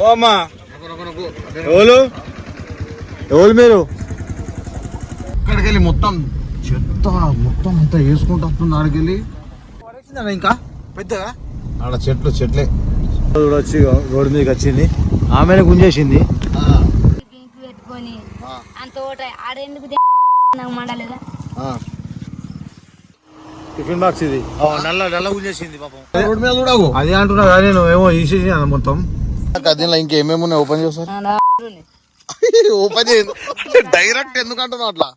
ఓ అమ్మా ఎవరు? ఎవరు మీరు? ఇక్కడికి వెళ్ళి మొత్తం చెత్త మొత్తం అంతా వేసుకుంటూ వస్తుంది ఆడికి వెళ్ళి పడేసిందా ఇంకా? పెద్దగా? ఆడ చెట్లు చెట్లే. వచ్చి రోడ్డు మీదకి వచ్చింది. ఆమెను గుంజేసింది. పింక్ పెట్టుకొని అంత ఓట ఆడెందుకు నాకు మండలేదా టిఫిన్ బాక్స్ ఇది. నల్ల నల్ల గుంజేసింది పాపం. రోడ్ మీద చూడవు అది అంటున్నా కానీ నువ్వేమో ఈసేసి అన్న మొత్తం. దీనిలో ఇంకేమేమి ఉన్నాయి? ఓపెన్ చేస్తారు ఓపెన్ చేయదు డైరెక్ట్ ఎందుకు అంటున్నావు అట్లా?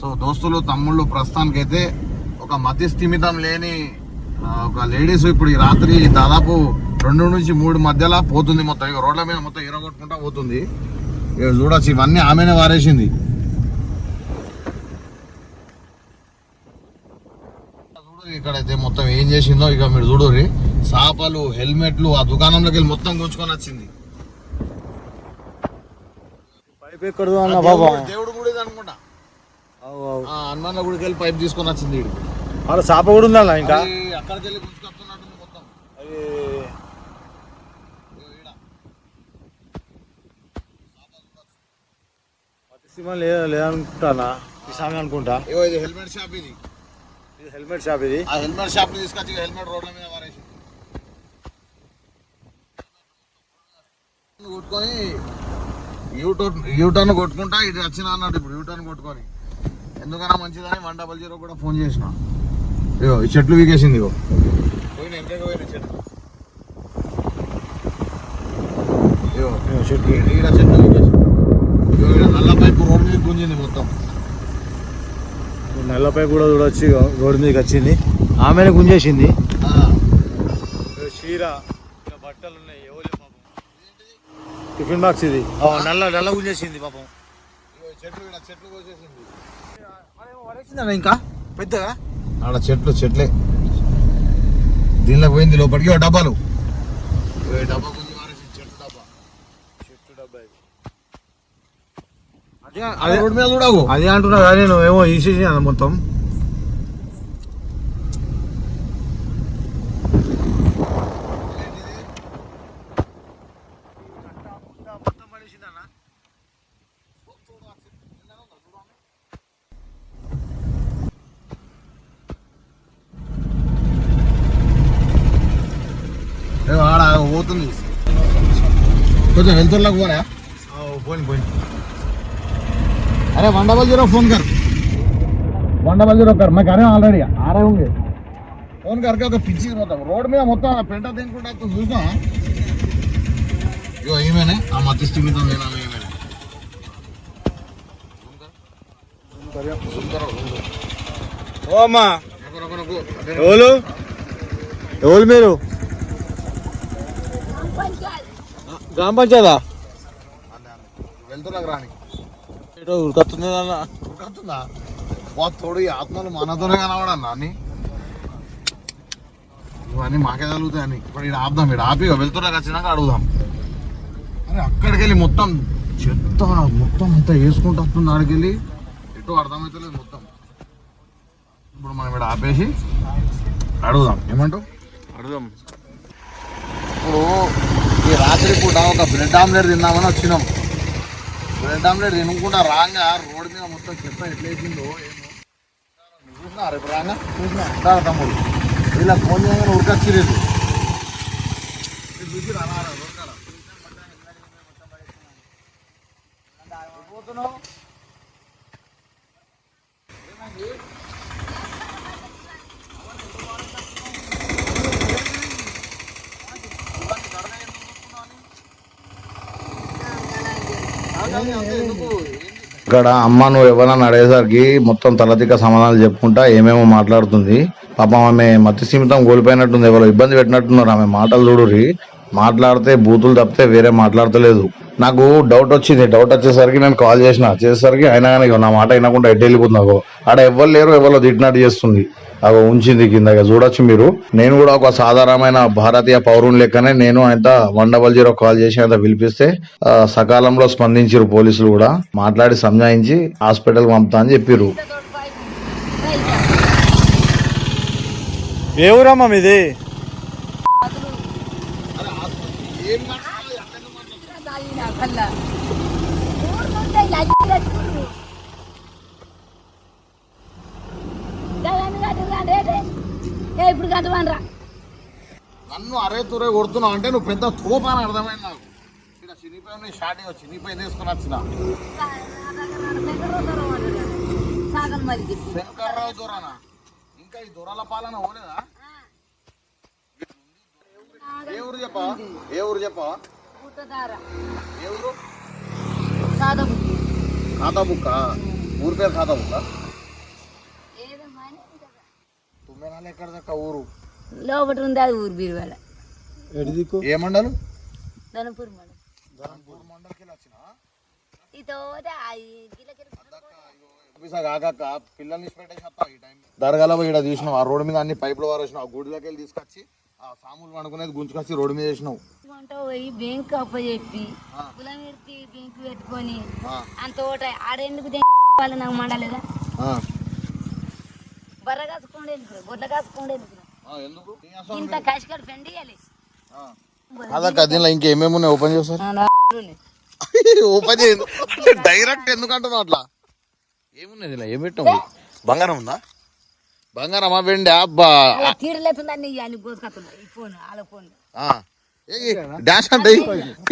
సో దోస్తులు తమ్ముళ్ళు ప్రస్తుతానికైతే ఒక మధ్య స్థిమితం లేని ఒక లేడీస్ ఇప్పుడు ఈ రాత్రి దాదాపు రెండు నుంచి మూడు మధ్యలో పోతుంది మొత్తం. ఇక రోడ్ల మీద మొత్తం ఇరగొట్టుకుంటా పోతుంది. ఇక చూడొచ్చు ఇవన్నీ ఆమెనే వారేసింది. చూడు ఇక్కడైతే మొత్తం ఏం చేసిందో ఇక మీరు చూడుర్రి. సాపలు హెల్మెట్లు ఆ దుకాణంలోకి వెళ్ళి మొత్తం గుంజుకొని వచ్చింది. దేవుడు- గుడి అనుకుంటా. హనుమాన్ల గుడికి వెళ్ళి పైప్ తీసుకొని వచ్చింది వీడు అక్కడ చేప కూడా ఉందా ఇంకా? అక్కడికి వెళ్ళి గుంజుకొస్తున్నట్టుంది మొత్తం. అది లేదా లేదనుకుంటానా ఈ సామి అనుకుంటా. ఇది హెల్మెట్ షాప్ ఇది. ఇది హెల్మెట్ షాప్ ఇది. ఆ హెల్మెట్ షాప్ తీసుకొచ్చి హెల్మెట్ రోడ్ల మీద కొట్టుకొని యూటర్న్ యూటర్న్ కొట్టుకుంటా ఇది వచ్చిన అన్నట్టు ఇప్పుడు యూటర్న్ కొట్టుకొని. ఎందుకన్నా మంచిదని వన్ డబల్ జీరో కూడా ఫోన్ చేసిన. ఇగో ఈ చెట్లు వీకేసింది ఇగో. పోయిన ఎంతగా పోయిన చెట్లు? ఇగో చెట్టు ఈడ చెట్లు వీకేసింది. ఇగో ఈడ నల్ల పైపు రోడ్ మీద గుంజింది మొత్తం. నల్ల పైపు కూడా చూడొచ్చు ఇగో రోడ్డు మీదకి వచ్చింది. ఆమెను గుంజేసింది. చీర బట్టలు ఉన్నాయి ఎవరు పాపం టిఫిన్ బాక్స్ ఇది. నల్ల నల్ల గుంజేసింది పాపం. చెట్లు చెట్లు కోసేసింది. ఇంకా? పెద్దగా? ఆడ చెట్లు చెట్లే. దీనిలో పోయింది లోపలికి. డబ్బాలు. డబ్బా చెట్టు డబ్బా. చెట్టు డబ్బా అదే అదే రోడ్ మీద చూడవు అది అంటున్నా కానీ నువ్వేమో ఈసేసి అన్న మొత్తం. ఏ ఆడ పోతుంది కొంచెం వెళ్తుర్లకు పోనా పోయి పోయి अरे वन डबल जीरो फोन कर वन डबल जीरो कर मैं कर रहा हूँ ऑलरेडी आ रहे होंगे फोन करके ఒక పిచ్చి మొత్తం రోడ్ మీద మొత్తం ఆ పెంట తినుకుంటా వస్తుంది చూసినా ఇగో ఈమెనే ఆ మతిస్థి మీద నేను ఆమె ఈమెనే ఓ అమ్మా ఎవరు ఎవరు మీరు గ్రామ పంచాయతా? వెళ్తున్నా రాని ఏటో ఉడకత్తుంది అన్న ఉరుకుతుందా? వా తోడు ఈ ఆత్మలు మనతోనే కనబడన్నా అన్ని ఇవన్నీ మాకే తగులుతాయని ఇప్పుడు ఇక్కడ ఆపుదాం ఇక్కడ ఆపి వెళ్తున్నా ఖచ్చితంగా అడుగుదాం. అరే అక్కడికి వెళ్ళి మొత్తం చెత్త మొత్తం అంతా వేసుకుంటూ వస్తుంది ఆడికి వెళ్ళి ఎటు అర్థమవుతలేదు మొత్తం. ఇప్పుడు మనం ఇక్కడ ఆపేసి అడుగుదాం. ఏమంటావు? అడుగుదాం. ఇప్పుడు ఈ రాత్రి పూట ఒక బ్రెడ్ ఆమ్లెట్ తిందామని వచ్చినాం. బ్రెడ్ ఆమ్లెట్ తినుకుంటా రాగా రోడ్డు మీద మొత్తం చెత్త ఎట్లేసిందో ఏమో. చూసినారు ఇప్పుడు రాగా? చూసినా. తమ్ముడు? ఇలా ఫోన్ చేయగానే ఉరకొచ్చిలేదు చూసి రారా ఉరకాల పోతున్నావు? ఇక్కడ అమ్మ నువ్వు ఎవరన్నా అడిగేసరికి మొత్తం తలతిక్క సమాధానాలు చెప్పుకుంటా ఏమేమో మాట్లాడుతుంది. పాపం ఆమె మతి సీమితం కోల్పోయినట్టుంది ఎవరో ఇబ్బంది పెట్టినట్టున్నారు. ఆమె మాటలు చూడుర్రి. మాట్లాడితే బూతులు తప్పితే వేరే మాట్లాడతలేదు. నాకు డౌట్ వచ్చింది. డౌట్ వచ్చేసరికి నేను కాల్ చేసిన. చేసేసరికి అయినా కానీ నా మాట వినకుండా ఎడ్డు వెళ్ళిపోతుంది. అగో ఆడ ఎవ్వరు లేరు ఎవరో తిట్టినట్టు చేస్తుంది. అగో ఉంచింది కింద. చూడొచ్చు మీరు. నేను కూడా ఒక సాధారణమైన భారతీయ పౌరుని లెక్కనే నేను ఆయన వన్ డబల్ జీరో కాల్ చేసి ఆయన పిలిపిస్తే సకాలంలో స్పందించారు పోలీసులు కూడా. మాట్లాడి సంజాయించి హాస్పిటల్ పంపుతా అని చెప్పిర్రు. ఏ ఊరమ్మా మీది? ఏ ఇప్పుడు కట్టమనరా నన్ను అరే తురే కొడుతున్నావు అంటే నువ్వు పెద్ద తోపాన అర్థమైంది నాకు. ఇక్కడ చినిపోయి స్టార్టింగ్ చినిపోయి తీసుకుని వచ్చిన. శంకర్రావు దొరనా? ఇంకా ఈ దొరల పాలన పోలేదా? ఏ ఊరు చెప్పా ఏ ఊరు చెప్పా ఊరు పేరు తుమ్మెనాలు ఎక్కడ దక్క ఊరు? లోపల ఉంది అది ఊరు బీరువాడ ఎడి దిక్కు? ఏ మండలు? ధనపూర్ మండలికి వచ్చిన? పిల్లల్ని దరగాల పోయి ఇక్కడ తీసినావు ఆ రోడ్డు మీద అన్ని పైపులు వారేసినావు ఆ గుడిలోకి వెళ్ళి తీసుకొచ్చి ఆ సాములు వండుకునేది గుంజుకొచ్చి రోడ్డు మీద వేసినావు. వంట పోయి బ్యాంక్ అప్పచెప్పి బ్యాంక్ పెట్టుకొని అంత ఓట ఆడెందుకు వాళ్ళు నాకు మండలేదా ఆ, బర్ర కాసుకోండి ఎందుకు గొడ్ల కాసుకోండి ఎందుకు ఇంత కష్టపడి పెండి ఇవ్వాలి ఆ. అదక్క దీనిలో ఇంకేమేమి ఉన్నాయి? ఓపెన్ చేస్తారు ఓపెన్ డైరెక్ట్ ఎందుకు అంటున్నావు అట్లా? ఏమున్నది ఇలా ఏం పెట్టావు? బంగారం ఉందా? బంగారమా వెండి అబ్బా. తీరలేతుందని అని గోసుకొస్తున్నా ఈ ఫోన్ వాళ్ళ ఫోన్. ఆ. ఏయ్, డాన్స్ అంటే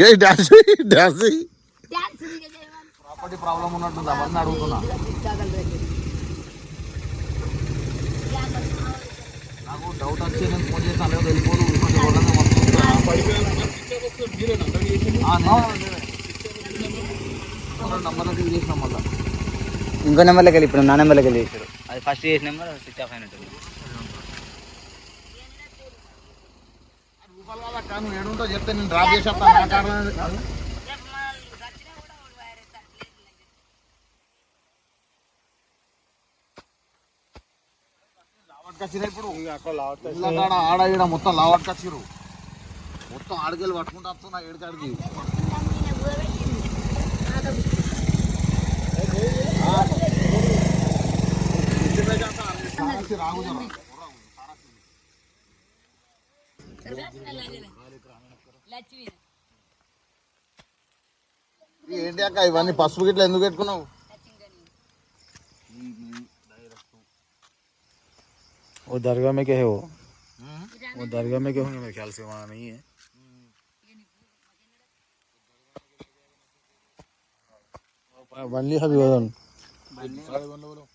ఏ డాన్స్ డాన్స్ ప్రాపర్టీ ప్రాబ్లం ఉన్నట్టుంది? అవన్నీ అడుగుతున్నా నాకు డౌట్ వచ్చి నేను ఫోన్ చేస్తాను లేదు వెళ్ళిపోదు. ఇంకో నెంబర్లోకి వెళ్ళి ఇప్పుడు నా నెంబర్లోకి వెళ్ళి అది ఫస్ట్ చేసిన నెంబర్ స్విచ్ ఆఫ్ అయినట్టు. నువ్వు ఏడుంటో చెప్తే నేను డ్రాప్ కాదు ఇప్పుడు ఆడ ఈడ మొత్తం లావట్కొచ్చిరు మొత్తం ఆడికెళ్ళి పట్టుకుంటూ వస్తున్నా ఏడికాడికి. ఏంటి అక్క ఇవన్నీ పసుపు గిట్ల ఎందుకు పెట్టుకున్నావు वो दरगाह में क्या है वो वो दरगाह में क्या होंगे मेरे ख्याल से वहाँ नहीं है वनली हबी वजन ఈ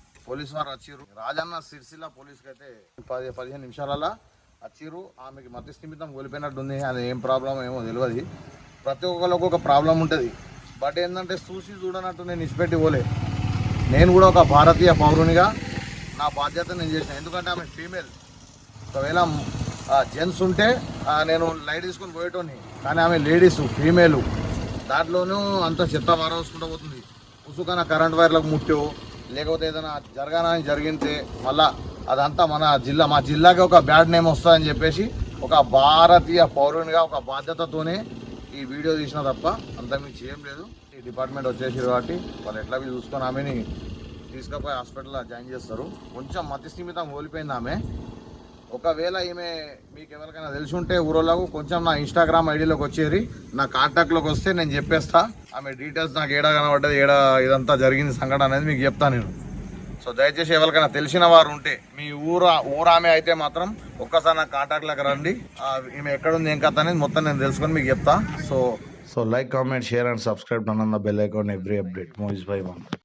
పోలీస్ వారు వచ్చిర్రు రాజన్న సిరిసిల్ల పోలీస్కి అయితే పది పదిహేను నిమిషాలలో వచ్చిర్రు ఆమెకి మధ్య స్థిమితం కోల్పోయినట్టుంది. అది ఏం ప్రాబ్లం ఏమో తెలియదు ప్రతి ఒక్కరికి ఒక ప్రాబ్లం ఉంటుంది. బట్ ఏంటంటే చూసి చూడనట్టు నేను ఇచ్చిపెట్టి పోలే. నేను కూడా ఒక భారతీయ పౌరునిగా నా బాధ్యత నేను చేసిన. ఎందుకంటే ఆమె ఫీమేల్. ఒకవేళ జెంట్స్ ఉంటే నేను లైట్ తీసుకొని పోయేటోని కానీ ఆమె లేడీస్ ఫీమేలు. దాంట్లోనూ అంత చెత్త వారవసుకుంటూ పోతుంది. ఉసుకన కరెంట్ వైర్లకు ముట్టో. లేకపోతే ఏదైనా జరగానని జరిగితే మళ్ళా అదంతా మన జిల్లా మా జిల్లాకి ఒక బ్యాడ్ నేమ్ వస్తుందని చెప్పేసి ఒక భారతీయ పౌరునిగా ఒక బాధ్యతతోనే ఈ వీడియో తీసిన తప్ప అంతకుమించి ఏం లేదు. ఈ డిపార్ట్మెంట్ వచ్చేసి కాబట్టి వాళ్ళు ఎట్లా చూసుకొని ఆమెని తీసుకుపోయి హాస్పిటల్లో జాయిన్ చేస్తారు. కొంచెం మతి స్థిమితం కోల్పోయింది ఆమె. ఒకవేళ ఈమె మీకు ఎవరికైనా తెలిసి ఉంటే ఊరోళ్ళకు కొంచెం నా ఇన్స్టాగ్రామ్ ఐడిలోకి వచ్చేది నా కాంటాక్ట్లోకి వస్తే నేను చెప్పేస్తా. ఆమె డీటెయిల్స్ నాకు ఏడా కనబడ్డది ఏడా ఇదంతా జరిగింది సంఘటన అనేది మీకు చెప్తాను నేను. సో దయచేసి ఎవరికైనా తెలిసిన వారు ఉంటే మీ ఊర ఊరామె అయితే మాత్రం ఒక్కసారి నా కాంటాక్ట్లోకి రండి. ఈమె ఎక్కడుంది ఏం కథ అనేది మొత్తం నేను తెలుసుకొని మీకు చెప్తా. So so like comment share and subscribe అన్న bell icon every update movies bye one